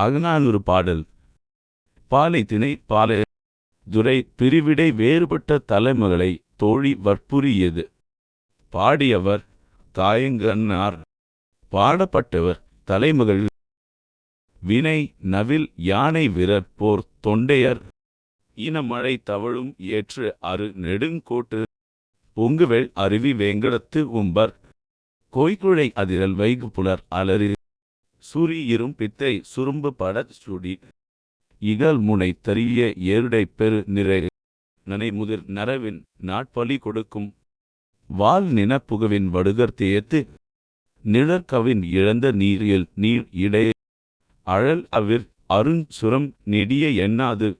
அகநானூறு பாடல். பாலை திணை பாலை துரை பிரிவிடை வேறுபட்ட தலைமகளை தோழி வற்புரியது. பாடியவர் தாயங்கன்னார் பாடப்பட்டவர் தலைமகள். வினை நவில் யானை விரற் போர் தொண்டையர். இனமழை தவழும் ஏற்று அரு நெடுங்கோட்டு. பொங்குவெள் அருவி வேங்கடத்து உம்பர். கோய்குழை அதிரல் வைகு புலர் அலறி சூரி இரும் பித்தை சுரும்பு படச் சுடி. இகல் முனை தரிய ஏருடை பெரு நிறை. நனை முதிர் நரவின் நாட்பலி கொடுக்கும். வால் நினப்புகவின் வடுகர் தேயத்து நிழற்கவின் இழந்த நீரில் நீர் இடை. அழல் அவிர் அருஞ் சுரம் நெடிய எண்ணாது.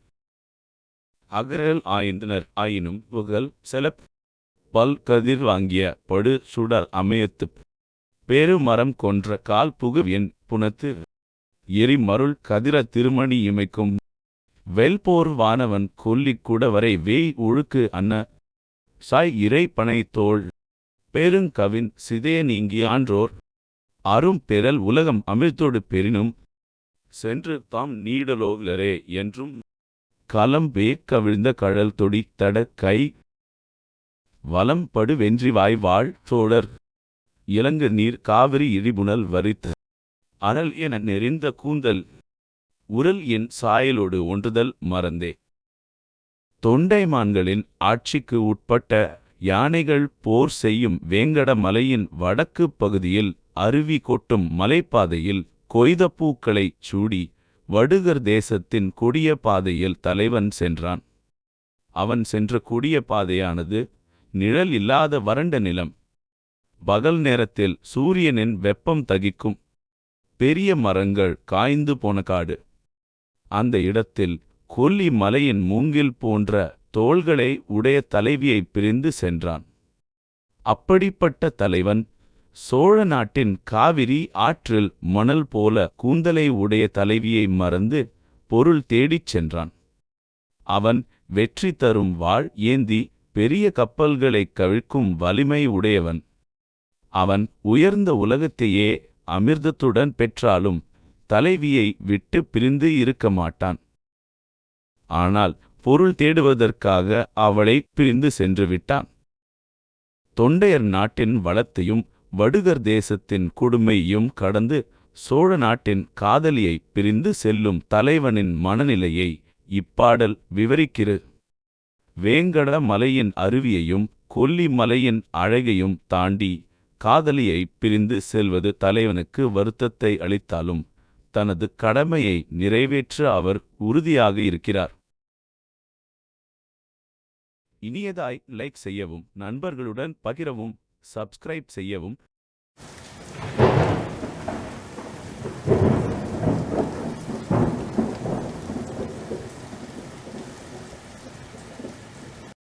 அகரல் ஆய்ந்தனர் ஆயினும் புகழ் செலப். பல் கதிர் வாங்கிய படு சுடர் அமையத்துப். பெருமரம் கொன்ற கால் புகுவியன் புனத்து. எரிமருள் கதிர திருமணி இமைக்கும். வெல்போர் வானவன் கொல்லிக் குடவரை வேய் ஒழுக்கு அன்ன. சாய் இறை பனை தோள் பெருங்கவின் சிதைய நீங்கி ஆன்றோர். அரும் பெறல் உலகம் அமிழ்த்தோடு பெறினும். சென்று தாம் நீடலோகலரே என்றும். கலம்பே கவிழ்ந்த கழல் தொடி தட கை. வலம் படு வென்றி வாய் வாழ் சோழர் இலங்கு நீர் காவிரி இழிபுணல் வரித்து. அனல் என நெறிந்த கூந்தல். உரல் என் சாயலோடு ஒன்றுதல் மறந்தே. தொண்டைமான்களின் ஆட்சிக்கு உட்பட்ட யானைகள் போர் செய்யும் வேங்கட மலையின் வடக்கு பகுதியில் அருவி கொட்டும் மலைப்பாதையில் கொய்த பூக்களைச் சூடி வடுகர் தேசத்தின் கொடிய பாதையில் தலைவன் சென்றான். அவன் சென்ற கொடிய பாதையானது நிழல் இல்லாத வறண்ட நிலம். பகல் நேரத்தில் சூரியனின் வெப்பம் தகிக்கும் பெரிய மரங்கள் காய்ந்து போன காடு. அந்த இடத்தில் கொல்லி மலையின் மூங்கில் போன்ற தோள்களை உடைய தலைவியை பிரிந்து சென்றான். அப்படிப்பட்ட தலைவன் சோழ நாட்டின் காவிரி ஆற்றில் மணல் போல கூந்தலை உடைய தலைவியை மறந்து பொருள் தேடிச் சென்றான். அவன் வெற்றி தரும் வாழ் ஏந்தி பெரிய கப்பல்களைக் கவிழ்க்கும் வலிமை உடையவன். அவன் உயர்ந்த உலகத்தையே அமிர்தத்துடன் பெற்றாலும் தலைவியை விட்டு பிரிந்து இருக்க மாட்டான் ஆனால் பொருள் தேடுவதற்காக அவளை பிரிந்து சென்று விட்டான். தொண்டையர் நாட்டின் வளத்தையும் வடுகர் தேசத்தின் கொடுமையும் கடந்து சோழ நாட்டின் காதலியை பிரிந்து செல்லும் தலைவனின் மனநிலையை இப்பாடல் விவரிக்கிறது. வேங்கட மலையின் அருவியையும் கொல்லி மலையின் அழகையும் தாண்டி காதலியை பிரிந்து செல்வது தலைவனுக்கு வருத்தத்தை அளித்தாலும் தனது கடமையை நிறைவேற்ற அவர் உறுதியாக இருக்கிறார். இனியதாய் லைக் செய்யவும் நண்பர்களுடன் பகிரவும் சப்ஸ்கிரைப் செய்யவும்.